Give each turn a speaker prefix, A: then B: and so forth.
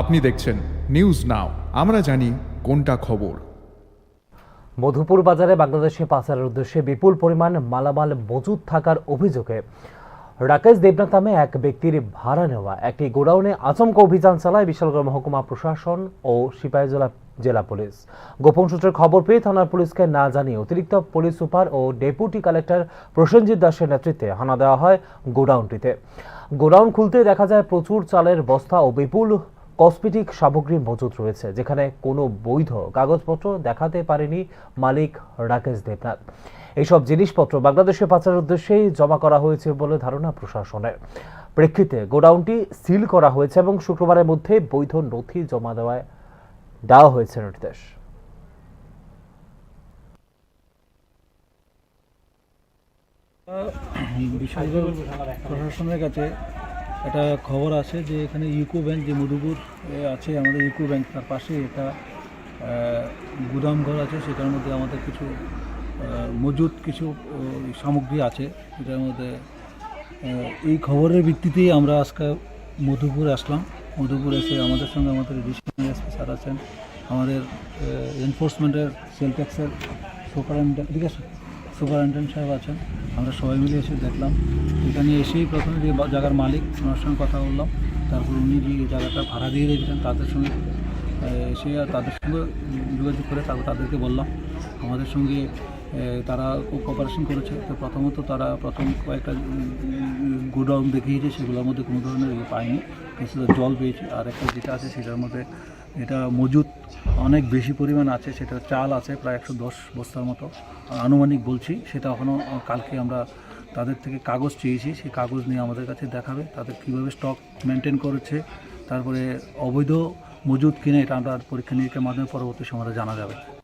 A: আপনি দেখছেন news now আমরা জানি কোনটা খবর।
B: মধুপুর বাজারে বাংলাদেশে পাচারের উদ্দেশ্যে বিপুল পরিমাণ মালামাল মজুদ থাকার অভিযোগে রাকেশ দেবনাথ নামে এক ব্যক্তির ভাড়া নেওয়া। একটি গোডাউনে আচমকা অভিযান চালায় বিশালগড় মহকুমা প্রশাসন ও সিপাহীজলা জেলা পুলিশ। গোপন সূত্রের খবর পেয়ে থানার পুলিশকে না জানিয়ে অতিরিক্ত পুলিশ সুপার ও ডেপুটি কালেক্টর প্রসেনজিৎ দাসের নেতৃত্বে হানা দেওয়া হয় গোডাউনটিতে। গোডাউন খুলতে দেখা যায় প্রচুর চালের বস্তা ও বিপুল কসমেটিক সামগ্রী মজুত রয়েছে, যেখানে কোনো বৈধ কাগজপত্র দেখাতে পারেনি মালিক রাকেশ দেবনাথ। এইসব জিনিসপত্র বাংলাদেশে পাচারের উদ্দেশ্যেই জমা করা হয়েছে বলে ধারণা প্রশাসনের। প্রেক্ষিতে গোডাউনটি সিল করা হয়েছে এবং শুক্রবারের মধ্যে বৈধ নথি জমা দেওয়ায় দেওয়া হয়েছে নির্দেশ
C: বিশ্ববিদ্যালয় প্রশাসনের কাছে একটা খবর আছে যে এখানে ইউকো ব্যাংক, যে মধুপুর আছে আমাদের ইউকো ব্যাংক, তার পাশে একটা গুদাম ঘর আছে, সেটার মধ্যে আমাদের কিছু মজুদ কিছু সামগ্রী আছে, এটার মধ্যে এই খবরের ভিত্তিতেই আমরা আজকে মধুপুর আসলাম। মধুপুর এসে আমাদের সঙ্গে আমাদের ডিস্ট্রিক্ট এসপি স্যার আছেন, আমাদের এনফোর্সমেন্টের সেল ট্যাক্সের সুপারিনটেন্ডেন্ট ঠিক আছে? সুপারিনটেন্ডেন্ট সাহেব আছেন। আমরা সবাই মিলে এসে দেখলাম। এখানে এসেই প্রথমে যে জায়গার মালিক, ওনার সঙ্গে কথা বললাম। তারপর উনি যে জায়গাটা ভাড়া দিয়ে রেখেছেন তাদের সঙ্গে এসে তাদের সঙ্গে যোগাযোগ করে তারপর তাদেরকে বললাম। আমাদের সঙ্গে তারা খুব কোপারেশন করেছে। তো প্রথমত তারা প্রথম কয়েকটা গোডাউন দেখিয়েছে, সেগুলোর মধ্যে কোনো ধরনের ইয়ে পায়নি। কিছুটা জল পেয়েছে। আর একটা যেটা আছে, সেটার মধ্যে এটা মজুদ অনেক বেশি পরিমাণ আছে, সেটা চাল আছে, প্রায় একশো দশ বস্তার মতো। আনুমানিক বলছি, সেটা এখনও কালকে আমরা তাদের থেকে কাগজ চেয়েছি, সেই কাগজ নিয়ে আমাদের কাছে দেখাবে, তাদের কীভাবে স্টক মেনটেন করেছে, তারপরে অবৈধ মজুদ কিনে, এটা আমরা পরীক্ষা নিরীক্ষার মাধ্যমে পরবর্তী সময়ে জানা যাবে।